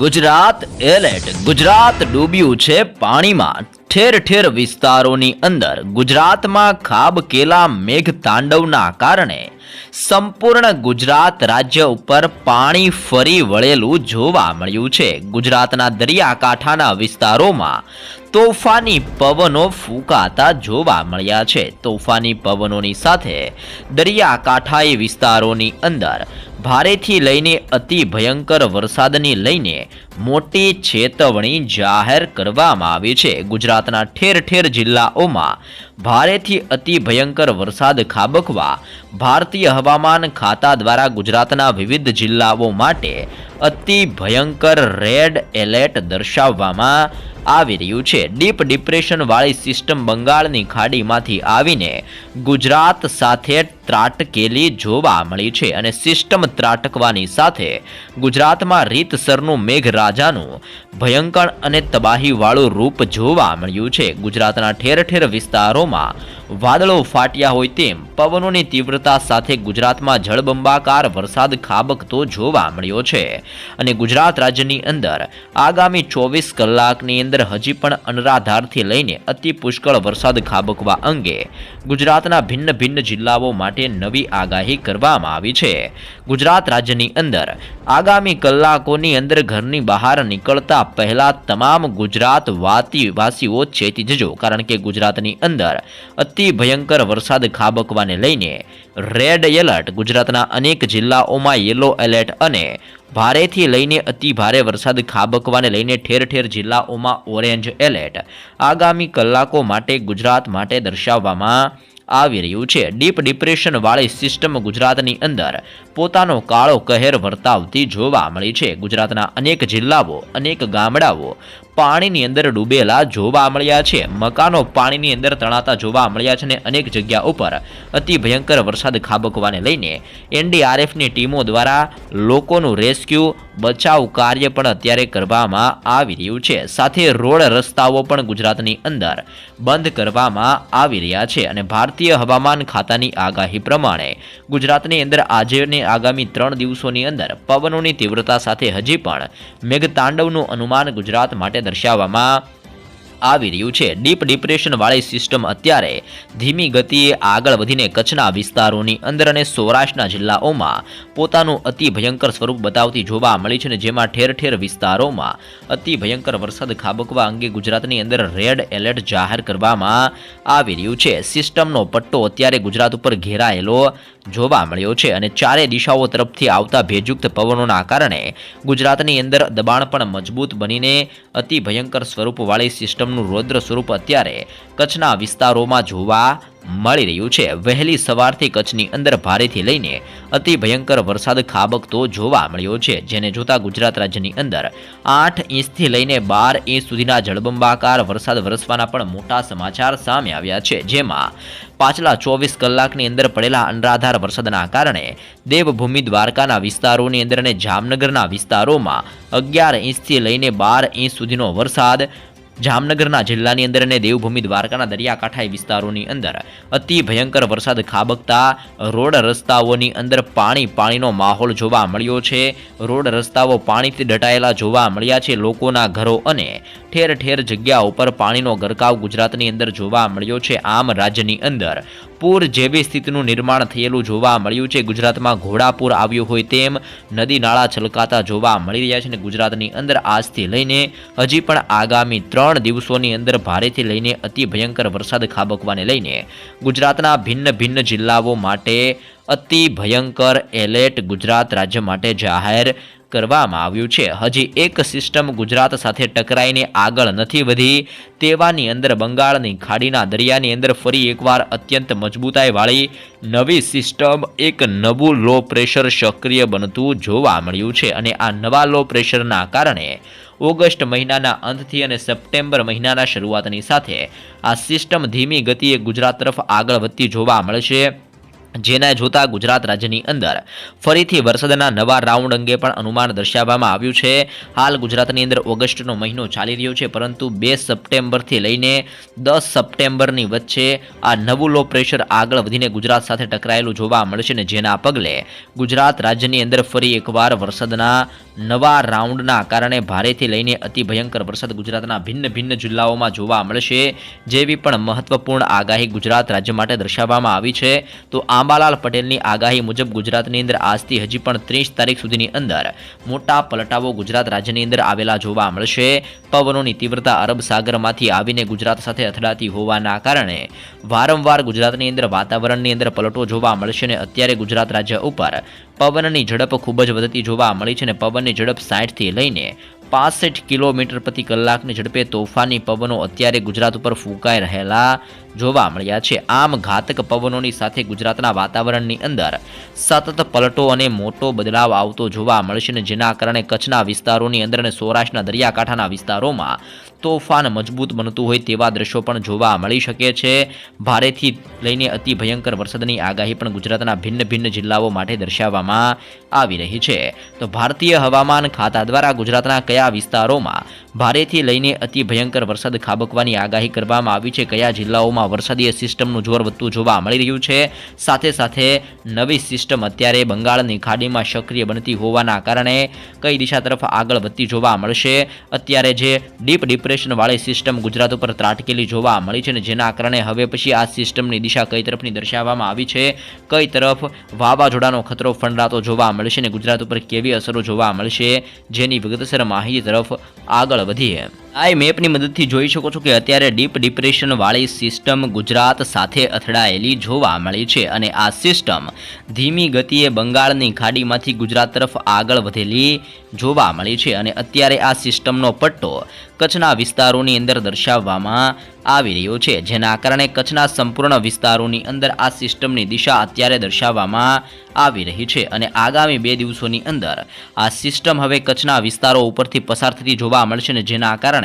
Gujarat alert. Gujarat ડૂબ્યું છે પાણીમાં. ઠેર ઠેર વિસ્તારોની અંદર ગુજરાતમાં ખાબકેલા મેઘ તાંડવના કારણે સંપૂર્ણ ગુજરાત રાજ્ય ઉપર પાણી ફરી વળેલું જોવા મળ્યું છે. ગુજરાતના દરિયાકાંઠાના વિસ્તારોમાં તોફાની પવનો ફૂંકાતા જોવા મળ્યા છે. તોફાની પવનોની સાથે દરિયાકાંઠાઈ વિસ્તારોની અંદર ભારેથી લઈને અતિ ભયંકર વરસાદની લઈને મોટી ચેતવણી જાહેર કરવામાં આવી છે. ગુજરાતના ઠેર ઠેર જિલ્લાઓમાં ભારેથી અતિ ભયંકર વરસાદ ખાબકવા ભારતીય હવામાન ખાતા દ્વારા ગુજરાતના વિવિધ જિલ્લાઓ માટે અતિ ભયંકર રેડ એલર્ટ દર્શાવવામાં આવી રહ્યું છે. ડીપ ડિપ્રેશનવાળી સિસ્ટમ બંગાળની ખાડીમાંથી આવીને ગુજરાત સાથે ત્રાટકેલી જોવા મળી છે અને સિસ્ટમ ત્રાટકવાની સાથે ગુજરાતમાં રીતસરનું મેઘરાજાનું ભયંકર અને તબાહીવાળું રૂપ જોવા મળ્યું છે. ગુજરાતના ઠેર ઠેર વિસ્તારોમાં વાદળો ફાટ્યા હોય તેમ પવનોની તીવ્રતા સાથે ગુજરાતમાં જળબંબાકાર વરસાદ ખાબકતો જોવા મળ્યો છે અને ગુજરાત રાજ્યની અંદર આગામી ચોવીસ કલાકની અંદર હજી પણ અનરાધારથી લઈને અતિ પુષ્કળ વરસાદ ખાબકવા અંગે ગુજરાતના ભિન્ન ભિન્ન જિલ્લાઓ માટે નવી આગાહી કરવામાં આવી છે. ગુજરાત રાજ્યની અંદર આગામી કલાકોની અંદર ઘરની બહાર નીકળતા પહેલા તમામ ગુજરાત વાસીઓ ચેતી જજો, કારણ કે ગુજરાતની અંદર અતિ ભયંકર વરસાદ ખાબકવાને લઈને રેડ એલર્ટ ગુજરાતના અનેક જિલ્લાઓમાં યલો એલર્ટ અને ભારેથી લઈને અતિ ભારે વરસાદ ખાબકવાને લઈને ઠેર ઠેર જિલ્લાઓમાં ઓરેન્જ એલર્ટ આગામી કલાકો માટે ગુજરાત માટે દર્શાવવામાં આવી રહ્યું છે. ડીપ ડિપ્રેશન વાળી સિસ્ટમ ગુજરાતની અંદર પોતાનો કાળો કહેર વર્તાવતી જોવા મળી છે. ગુજરાતના અનેક જિલ્લાઓ, અનેક ગામડાઓ પાણીની અંદર ડૂબેલા જોવા મળ્યા છે. મકાનો પાણીની અંદર તણાતા જોવા મળ્યા છે અને અનેક જગ્યા ઉપર અતિ ભયંકર વરસાદ ખાબકવાને લઈને એનડીઆરએફની ટીમો દ્વારા લોકોનું રેસ્ક્યુ બચાવ કાર્ય પણ અત્યારે કરવામાં આવી રહ્યું છે. સાથે રોડ રસ્તાઓ પણ ગુજરાતની અંદર બંધ કરવામાં આવી રહ્યા છે અને ભારતીય હવામાન ખાતાની આગાહી પ્રમાણે ગુજરાતની અંદર આજે અને આગામી ત્રણ દિવસોની અંદર પવનોની તીવ્રતા સાથે હજી પણ મેઘતાંડવનું અનુમાન ગુજરાત માટે દર્શાવવામાં આવી રહ્યું છે. ડીપ ડિપ્રેશન વાળી સિસ્ટમ અત્યારે ધીમી ગતિએ આગળ વધીને કચ્છના વિસ્તારોની અંદર અને સૌરાષ્ટ્રના જિલ્લાઓમાં પોતાનું અતિ ભયંકર સ્વરૂપ બતાવતી જોવા મળી છે અને જેમાં ઠેર ઠેર વિસ્તારોમાં અતિ ભયંકર વરસાદ ખાબકવા અંગે ગુજરાતની અંદર રેડ એલર્ટ જાહેર કરવામાં આવી રહ્યું છે. સિસ્ટમનો પટ્ટો અત્યારે ગુજરાત ઉપર ઘેરાયેલો જોવા મળ્યો છે અને ચારે દિશાઓ તરફથી આવતા ભેજયુક્ત પવનોના કારણે ગુજરાતની અંદર દબાણ પણ મજબૂત બનીને અતિ ભયંકર સ્વરૂપવાળી સિસ્ટમનું રૌદ્ર સ્વરૂપ અત્યારે કચ્છના વિસ્તારોમાં જોવા મળી રહ્યું છે. વહેલી સવારથી કચ્છની અંદર ભારેથી લઈને અતિ ભયંકર વરસાદ ખાબકતો જોવા મળ્યો છે, જેને જોતા ગુજરાત રાજ્યની અંદર આઠ ઇંચથી લઈને બાર ઇંચ સુધીના જળબંબાકાર વરસાદ વરસવાના પણ મોટા સમાચાર સામે આવ્યા છે. જેમાં પાછલા ચોવીસ કલાકની અંદર પડેલા અનરાધાર વરસાદના કારણે દેવભૂમિ દ્વારકાના વિસ્તારોની અંદર અને જામનગરના વિસ્તારોમાં અગિયાર ઇંચથી લઈને બાર ઇંચ સુધીનો વરસાદ જામનગરના જિલ્લાની અંદર અને દેવભૂમિ દ્વારકાના દરિયાકાંઠા વિસ્તારોની અંદર અતિ ભયંકર વરસાદ ખાબકતા રોડ રસ્તાઓની અંદર પાણી પાણીનો માહોલ જોવા મળ્યો છે. રોડ રસ્તાઓ પાણીથી ડટાયેલા જોવા મળ્યા છે લોકોના ઘરો અને ઠેર ઠેર જગ્યા ઉપર પાણીનો ગરકાવ ગુજરાતની અંદર જોવા મળ્યો છે. આમ રાજ્યની અંદર પૂર જેવી સ્થિતિનું નિર્માણ થયેલું જોવા મળ્યું છે. ગુજરાતમાં ઘોડાપૂર આવ્યું હોય તેમ નદી નાળા છલકાતા જોવા મળી રહ્યા છે અને ગુજરાતની અંદર આજથી લઈને હજી પણ આગામી ત્રણ દિવસોની અંદર ભારેથી લઈને અતિ ભયંકર વરસાદ ખાબકવાને લઈને ગુજરાતના ભિન્ન ભિન્ન જિલ્લાઓ માટે અતિ ભયંકર એલર્ટ ગુજરાત રાજ્ય માટે જાહેર કરવામાં આવ્યું છે. હજી એક સિસ્ટમ ગુજરાત સાથે ટકરાઈને આગળ નથી વધી. તેવાની અંદર બંગાળની ખાડીના દરિયાની અંદર ફરી એકવાર અત્યંત મજબૂતાઈવાળી નવી સિસ્ટમ, એક નવું લો પ્રેશર સક્રિય બનતું જોવા મળ્યું છે અને આ નવા લો પ્રેશરના કારણે ઓગસ્ટ મહિનાના અંતથી અને સપ્ટેમ્બર મહિનાના શરૂઆતની સાથે આ સિસ્ટમ ધીમી ગતિએ ગુજરાત તરફ આગળ વધતી જોવા મળશે જેને જોતા ગુજરાત રાજ્યની અંદર ફરીથી વરસાદના નવા રાઉન્ડ અંગે પણ અનુમાન દર્શાવવામાં આવ્યું છે. હાલ ગુજરાતની અંદર ઓગસ્ટનો મહિનો ચાલી રહ્યો છે, પરંતુ બે સપ્ટેમ્બરથી લઈને દસ સપ્ટેમ્બરની વચ્ચે આ નવું લો પ્રેશર આગળ વધીને ગુજરાત સાથે ટકરાયેલું જોવા મળશે ને જેના પગલે ગુજરાત રાજ્યની અંદર ફરી એકવાર વરસાદના નવા રાઉન્ડના કારણે ભારેથી લઈને અતિ ભયંકર વરસાદ ગુજરાતના ભિન્ન ભિન્ન જિલ્લાઓમાં જોવા મળશે. જેવી પણ મહત્વપૂર્ણ આગાહી ગુજરાત રાજ્ય માટે દર્શાવવામાં આવી છે, તો આંબાલાલ પટેલની આગાહી મુજબ ગુજરાતની અંદર આજથી હજી પણ ત્રીસ તારીખ સુધીની અંદર મોટા પલટાવો ગુજરાત રાજ્યની અંદર આવેલા જોવા મળશે. પવનોની તીવ્રતા અરબ સાગરમાંથી આવીને ગુજરાત સાથે અથડાતી હોવાના કારણે વારંવાર ગુજરાતની અંદર વાતાવરણની અંદર પલટો જોવા મળશે અને અત્યારે ગુજરાત રાજ્ય ઉપર પવનની ઝડપ ખૂબ જ વધતી જોવા મળી છે અને પવનની ઝડપ સાઠથી લઈને પાસઠ કિલોમીટર પ્રતિ કલાકની ઝડપે તોફાની પવનો અત્યારે ગુજરાત ઉપર ફૂંકાઈ રહેલા જોવા મળ્યા છે. આમ ઘાતક પવનોની સાથે ગુજરાતના વાતાવરણની અંદર સતત પલટો અને મોટો બદલાવ આવતો જોવા મળશે ને જેના કારણે કચ્છના વિસ્તારોની અંદર અને સૌરાષ્ટ્રના દરિયાકાંઠાના વિસ્તારોમાં તોફાન મજબૂત બનતું હોય તેવા દ્રશ્યો પણ જોવા મળી શકે છે. ભારેથી લઈને અતિ ભયંકર વરસાદની આગાહી પણ ગુજરાતના ભિન્ન ભિન્ન જિલ્લાઓ માટે દર્શાવવામાં આવી રહી છે. તો ભારતીય હવામાન ખાતા દ્વારા ગુજરાતના કયા વિસ્તારોમાં ભારેથી લઈને અતિ ભયંકર વરસાદ ખાબકવાની આગાહી કરવામાં આવી છે. કયા જિલ્લાઓમાં વરસાદીય સિસ્ટમનું જોર વધતું જોવા મળી રહ્યું છે? સાથે સાથે નવી સિસ્ટમ અત્યારે બંગાળની ખાડીમાં સક્રિય બનતી હોવાના કારણે કઈ દિશા તરફ આગળ વધતી જોવા મળશે? અત્યારે જે ડીપ ડિપ્રેશનવાળી સિસ્ટમ ગુજરાત ઉપર ત્રાટકેલી જોવા મળી છે ને જેના કારણે હવે પછી આ સિસ્ટમની દિશા કઈ તરફની દર્શાવવામાં આવી છે? કઈ તરફ વાવાઝોડાનો ખતરો ફંડાતો જોવા મળશે ને ગુજરાત ઉપર કેવી અસરો જોવા મળશે? જેની વિગતસર માહિતી તરફ આગળ 了个地。આ મેપની મદદથી જોઈ શકો છો કે અત્યારે ડીપ ડિપ્રેશન વાળી સિસ્ટમ ગુજરાત સાથે અથડાયેલી જોવા મળી છે અને આ સિસ્ટમ ધીમી ગતિએ બંગાળની ખાડીમાંથી ગુજરાત તરફ આગળ વધેલી જોવા મળી છે અને અત્યારે આ સિસ્ટમનો પટ્ટો કચ્છના વિસ્તારોની અંદર દર્શાવવામાં આવી રહ્યો છે. જેના કારણે કચ્છના સંપૂર્ણ વિસ્તારોની અંદર આ સિસ્ટમની દિશા અત્યારે દર્શાવવામાં આવી રહી છે અને આગામી બે દિવસોની અંદર આ સિસ્ટમ હવે કચ્છના વિસ્તારો ઉપરથી પસાર થતી જોવા મળશે અને જેના કારણે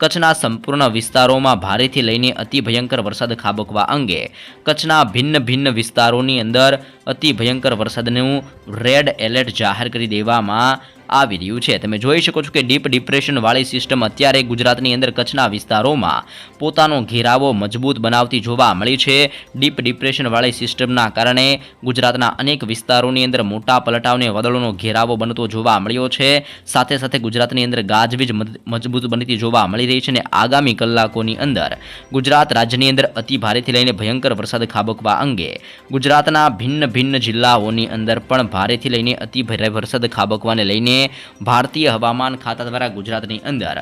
કચ્છના સંપૂર્ણ વિસ્તારોમાં ભારેથી લઈને અતિ ભયંકર વરસાદ ખાબકવા અંગે કચ્છના ભિન્ન ભિન્ન વિસ્તારોની અંદર અતિ ભયંકર વરસાદનું રેડ એલર્ટ જાહેર કરી દેવામાં આવી રહ્યું છે. તમે જોઈ શકો છો કે ડીપ ડિપ્રેશનવાળી સિસ્ટમ અત્યારે ગુજરાતની અંદર કચ્છના વિસ્તારોમાં પોતાનો ઘેરાવો મજબૂત બનાવતી જોવા મળી છે. ડીપ ડિપ્રેશનવાળી સિસ્ટમના કારણે ગુજરાતના અનેક વિસ્તારોની અંદર મોટા પલટાવને વાદળોનો ઘેરાવો બનતો જોવા મળ્યો છે. સાથે સાથે ગુજરાતની અંદર ગાજવીજ મજ- મજબૂત બનતી જોવા મળી રહી છે અને આગામી કલાકોની અંદર ગુજરાત રાજ્યની અંદર અતિ ભારેથી લઈને ભયંકર વરસાદ ખાબકવા અંગે ગુજરાતના ભિન્ન ભિન્ન જિલ્લાઓની અંદર પણ ભારેથી લઈને અતિ ભારે વરસાદ ખાબકવાને લઈને ભારતીય હવામાન ખાતા દ્વારા ગુજરાતની અંદર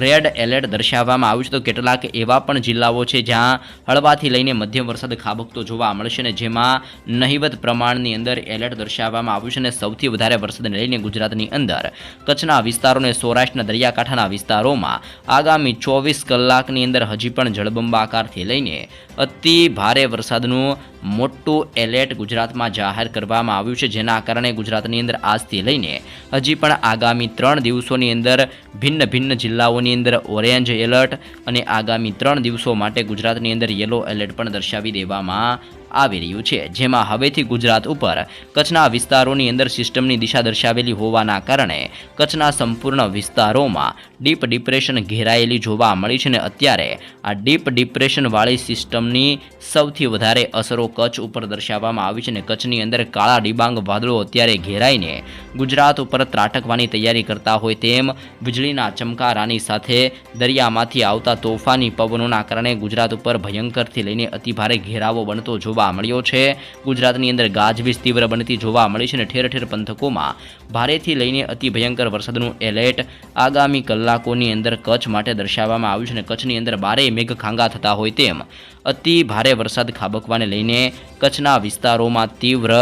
રેડ એલર્ટ દર્શાવવામાં આવ્યું છે. તો કેટલાક એવા પણ જિલ્લાઓ છે જ્યાં હળવાથી લઈને મધ્યમ વરસાદ ખાબકતો જોવા મળશે ને જેમાં નહિવત પ્રમાણની અંદર એલર્ટ દર્શાવવામાં આવ્યું છે અને સૌથી વધારે વરસાદને લઈને ગુજરાતની અંદર કચ્છના વિસ્તારો અને સૌરાષ્ટ્રના દરિયાકાંઠાના વિસ્તારોમાં આગામી ચોવીસ કલાકની અંદર હજી પણ જળબંબાકારથી લઈને અતિ ભારે વરસાદનું મોટું એલર્ટ ગુજરાતમાં જાહેર કરવામાં આવ્યું છે, જેના કારણે ગુજરાતની અંદર આજથી લઈને હજી પણ આગામી ત્રણ દિવસોની અંદર ભિન્ન ભિન્ન જિલ્લાઓની અંદર ઓરેન્જ એલર્ટ અને આગામી ત્રણ દિવસો માટે ગુજરાતની અંદર યલો એલર્ટ પણ દર્શાવી દેવામાં આવી રહ્યું છે, જેમાં હવેથી ગુજરાત ઉપર કચ્છના વિસ્તારોની અંદર સિસ્ટમની દિશા દર્શાવેલી હોવાના કારણે કચ્છના સંપૂર્ણ વિસ્તારોમાં ડીપ ડિપ્રેશન ઘેરાયેલી જોવા મળી છે અને અત્યારે આ ડીપ ડિપ્રેશનવાળી સિસ્ટમની સૌથી વધારે અસરો કચ્છ ઉપર દર્શાવવામાં આવી છે અને કચ્છની અંદર કાળા ડિબાંગ વાદળો અત્યારે ઘેરાઈને ગુજરાત ઉપર ત્રાટકવાની તૈયારી કરતા હોય તેમ વીજળીના ચમકારાની સાથે દરિયામાંથી આવતા તોફાની પવનોના કારણે ગુજરાત ઉપર ભયંકરથી લઈને અતિભારે ઘેરાવો બનતો જોવા મળ્યો છે. ગુજરાતની અંદર ગાજવીજ તીવ્ર બનતી જોવા મળી છે અને ઠેર ઠેર પંથકોમાં ભારેથી લઈને અતિ ભયંકર વરસાદનું એલર્ટ આગામી કલાકોની અંદર કચ્છ માટે દર્શાવવામાં આવ્યું છે અને કચ્છની અંદર બારે મેઘ ખાંગા થતા હોય તેમ અતિ ભારે વરસાદ ખાબકવાને લઈને કચ્છના વિસ્તારોમાં તીવ્ર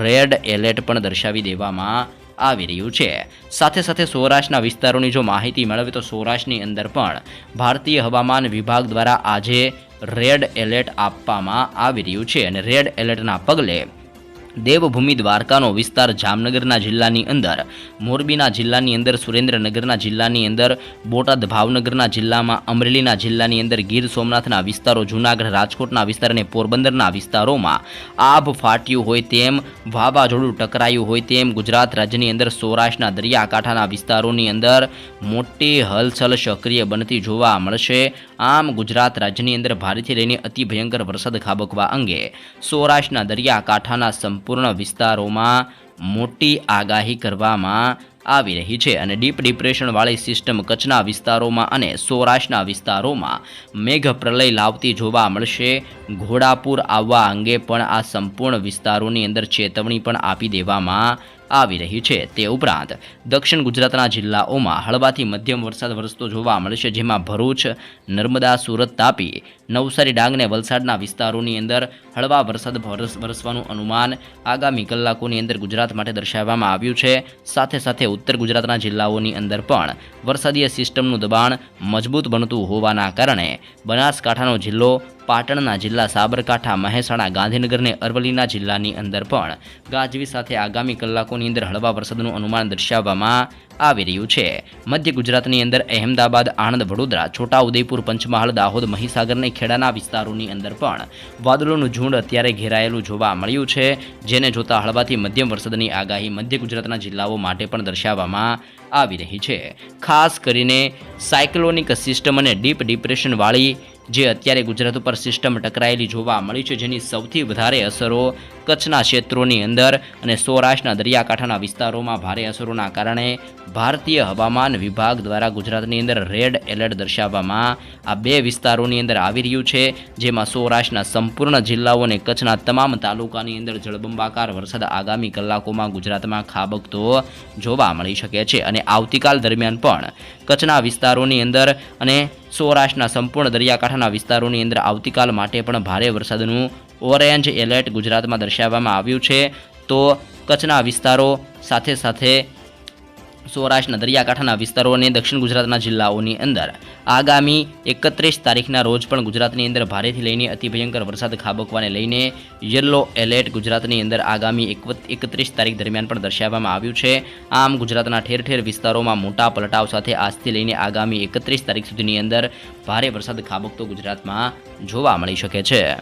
રેડ એલર્ટ પણ દર્શાવી દેવામાં આવી રહ્યું છે. સાથે સાથે સૌરાષ્ટ્રના વિસ્તારોની જો માહિતી મેળવે તો સૌરાષ્ટ્રની અંદર પણ ભારતીય હવામાન વિભાગ દ્વારા આજે રેડ એલર્ટ આપવામાં આવી રહ્યું છે અને રેડ એલર્ટના પગલે દેવભૂમિ દ્વારકાનો વિસ્તાર જામનગરના જિલ્લાની અંદર, મોરબીના જિલ્લાની અંદર, સુરેન્દ્રનગરના જિલ્લાની અંદર, બોટાદ ભાવનગરના જિલ્લામાં, અમરેલીના જિલ્લાની અંદર, ગીર સોમનાથના વિસ્તારો, જૂનાગઢ રાજકોટના વિસ્તાર અને પોરબંદરના વિસ્તારોમાં આભ ફાટ્યું હોય તેમ, વાવાઝોડું ટકરાયું હોય તેમ ગુજરાત રાજ્યની અંદર, સૌરાષ્ટ્રના દરિયાકાંઠાના વિસ્તારોની અંદર મોટી હલચલ સક્રિય બનતી જોવા મળશે. આમ ગુજરાત રાજ્યની અંદર ભારેથી લઈને અતિ ભયંકર વરસાદ ખાબકવા અંગે સૌરાષ્ટ્રના દરિયાકાંઠાના સંપૂર્ણ વિસ્તારોમાં મોટી આગાહી કરવામાં આવી રહી છે અને ડીપ ડિપ્રેશનવાળી સિસ્ટમ કચ્છના વિસ્તારોમાં અને સૌરાષ્ટ્રના વિસ્તારોમાં મેઘ પ્રલય લાવતી જોવા મળશે. ઘોડાપુર આવવા અંગે પણ આ સંપૂર્ણ વિસ્તારોની અંદર ચેતવણી પણ આપી દેવામાં આવી રહી છે તે ઉપરાંત દક્ષિણ ગુજરાતના જિલ્લાઓમાં હળવાથી મધ્યમ વરસાદ વરસતો જોવા મળશે, જેમાં ભરૂચ, નર્મદા, સુરત તાપી, નવસારી, ડાંગ અને વલસાડના વિસ્તારોની અંદર હળવા વરસાદ વરસ, વરસવાનું અનુમાન આગામી કલાકોની અંદર ગુજરાત માટે દર્શાવવામાં આવ્યું છે. સાથે સાથે ઉત્તર ગુજરાતના જિલ્લાઓની અંદર પણ વરસાદીય સિસ્ટમનું દબાણ મજબૂત બનતું હોવાના કારણે બનાસકાંઠાનો જિલ્લો પાટણના જિલ્લા સાબરકાંઠા, મહેસાણા, ગાંધીનગર અને અરવલ્લીના જિલ્લાની અંદર પણ ગાજવી સાથે આગામી કલાકોની અંદર હળવા વરસાદનું અનુમાન દર્શાવવામાં આવી રહ્યું છે. મધ્ય ગુજરાતની અંદર અહેમદાબાદ, આણંદ, વડોદરા, છોટાઉદેપુર, પંચમહાલ, દાહોદ, મહીસાગર ખેડાના વિસ્તારોની અંદર પણ વાદળોનું ઝુંડ અત્યારે ઘેરાયેલું જોવા મળ્યું છે, જેને જોતા હળવાથી મધ્યમ વરસાદની આગાહી મધ્ય ગુજરાતના જિલ્લાઓ માટે પણ દર્શાવવામાં આવી રહી છે. ખાસ કરીને સાયક્લોનિક સિસ્ટમ અને ડીપ ડિપ્રેશનવાળી જે અત્યારે ગુજરાત ઉપર સિસ્ટમ ટકરાયેલી જોવા મળી છે, જેની સૌથી વધારે અસરો કચ્છના ક્ષેત્રોની અંદર અને સૌરાષ્ટ્રના દરિયાકાંઠાના વિસ્તારોમાં ભારે અસરોના કારણે ભારતીય હવામાન વિભાગ દ્વારા ગુજરાતની અંદર રેડ એલર્ટ દર્શાવવામાં આ બે વિસ્તારોની અંદર આવી રહ્યું છે, જેમાં સૌરાષ્ટ્રના સંપૂર્ણ જિલ્લાઓ અને કચ્છના તમામ તાલુકાની અંદર જળબંબાકાર વરસાદ આગામી કલાકોમાં ગુજરાતમાં ખાબકતો જોવા મળી શકે છે. અને આવતીકાલ દરમિયાન પણ કચ્છના વિસ્તારોની અંદર અને સૌરાષ્ટ્રના સંપૂર્ણ દરિયાકાંઠાના વિસ્તારોની અંદર આવતીકાલ માટે પણ ભારે વરસાદનું ઓરેન્જ એલર્ટ ગુજરાતમાં દર્શાવવામાં આવ્યું છે, તો કચ્છના વિસ્તારો સાથે સાથે સૌરાષ્ટ્રના દરિયાકાંઠાના વિસ્તારો અને દક્ષિણ ગુજરાતના જિલ્લાઓની અંદર આગામી એકત્રીસ તારીખના રોજ પણ ગુજરાતની અંદર ભારેથી લઈને અતિ ભયંકર વરસાદ ખાબકવાને લઈને યલો એલર્ટ ગુજરાતની અંદર આગામી એકત્રીસ તારીખ દરમિયાન પણ દર્શાવવામાં આવ્યું છે. આમ ગુજરાતના ઠેર ઠેર વિસ્તારોમાં મોટા પલટાવ સાથે આજથી લઈને આગામી એકત્રીસ તારીખ સુધીની અંદર ભારે વરસાદ ખાબકતો ગુજરાતમાં જોવા મળી શકે છે.